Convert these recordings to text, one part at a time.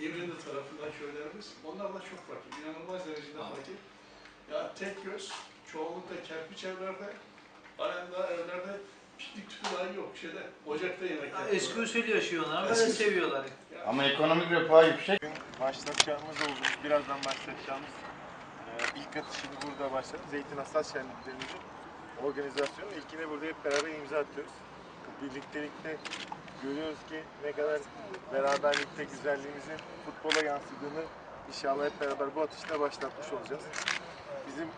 İmrinde tarafından köylerimiz. Onlarla çok farklı. İnanılmaz derecede farklı. Ya tek göz, çoğunlukla kerpiç evlerde, arenda evlerde piknik tüpü dahi yok. Şeyde, ocakta yemek yapıyorlar. Eski usul yaşıyorlar, böyle Eski- seviyorlar. Ama ekonomik refah yüksek. Bugün başlatacağımız oldu. Birazdan başlatacağımız e, ilk atışını burada başladı. Zeytin Hassas Şenliklerimizin organizasyonu. İlkine burada hep beraber imza atıyoruz. Birliktelikte görüyoruz ki ne kadar beraberlikte güzelliğimizin futbola yansıdığını inşallah hep beraber bu atışta başlatmış olacağız. Bizim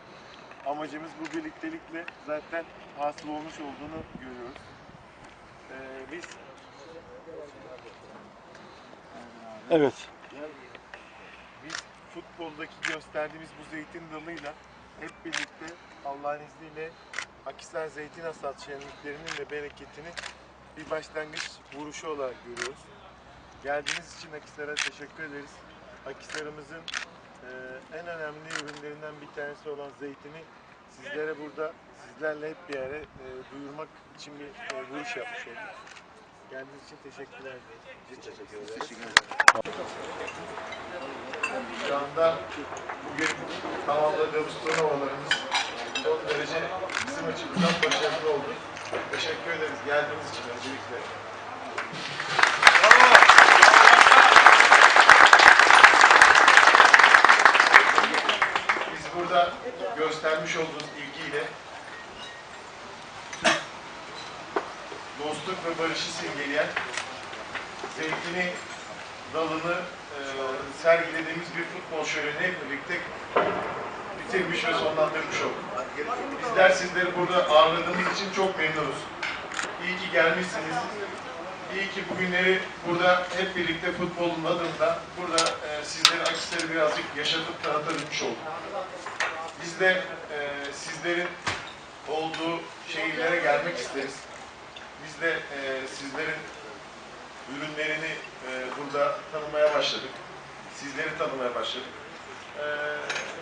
amacımız bu birliktelikle zaten hasıl olmuş olduğunu görüyoruz. E, biz Evet. Biz futboldaki gösterdiğimiz bu zeytin dalıyla hep birlikte Allah'ın izniyle Akisar Zeytin Hasat şenliklerinin de bereketini bir başlangıç vuruşu olarak görüyoruz. Geldiğiniz için Akisar'a teşekkür ederiz. Akisar'ımızın e, en önemli ürünlerinden bir tanesi olan zeytini sizlere burada sizlerle hep bir yere e, duyurmak için bir e, vuruş yapmış olduk. Geldiğiniz için teşekkürler. Teşekkür ederiz. Şu anda bugün tamamladığımız turnuvalarımız son derece bizim açımızdan başarılı oldu. Teşekkür ederiz geldiğiniz için öncelikle. Biz burada göstermiş olduğunuz ilgiyle dostluk ve barışı simgeleyen zeytini dalını e, sergilediğimiz bir futbol şöleni birlikte bitirmiş ve sonlandırmış olduk. Bizler sizleri burada ağırladığımız için çok memnunuz. İyi ki gelmişsiniz. İyi ki bugünleri burada hep birlikte futbolun adında burada e, sizleri akisleri birazcık yaşatıp tanıtabilmiş olduk. Biz de e, sizlerin olduğu şehirlere gelmek isteriz. Biz de e, sizlerin ürünlerini e, burada tanımaya başladık. Sizleri tanımaya başladık. E,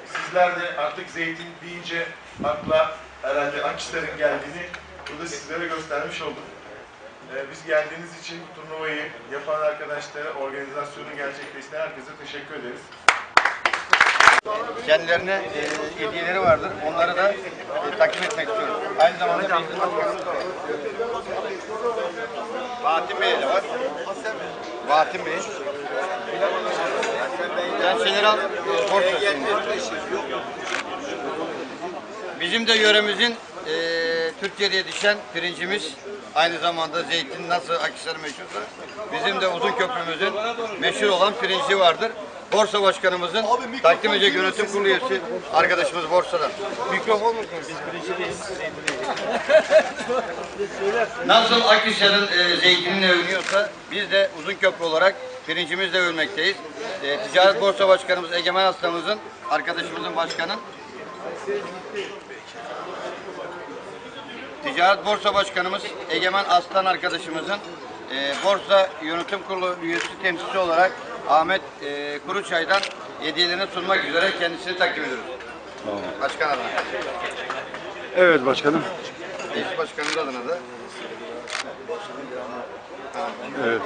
sizler de artık zeytin deyince akla herhalde Akisar'ın geldiğini burada sizlere göstermiş olduk. E, biz geldiğiniz için bu turnuvayı yapan arkadaşlara, organizasyonu gerçekleştiren herkese teşekkür ederiz. Kendilerine e, hediyeleri vardır. Onları da e, takdim etmek istiyorum. Aynı zamanda var. Bahattin Bey de var. Bahattin Bey. Ben General Borçası'yım. Bizim de yöremizin e, Türkiye'de yetişen pirincimiz aynı zamanda zeytin nasıl Akhisar meşhursa bizim de uzun köprümüzün meşhur olan pirinci vardır. Borsa Başkanımızın takdim edecek yönetim kurulu üyesi arkadaşımız Borsa'dan. Mikrofon mu? Biz pirinci değiliz. Nasıl Akhisar'ın e, zeytinini övünüyorsa biz de uzun köprü olarak pirincimizle övülmekteyiz. E, Ticaret Borsa Başkanımız Egemen Aslanımızın arkadaşımızın başkanı Ticaret Borsa Başkanımız Egemen Aslan arkadaşımızın e, Borsa Yönetim Kurulu üyesi temsilcisi olarak Ahmet e, Kuruçay'dan hediyelerini sunmak üzere kendisini takdim ediyoruz. Başkan adına. Evet başkanım. Eş başkanımız adına da. Evet.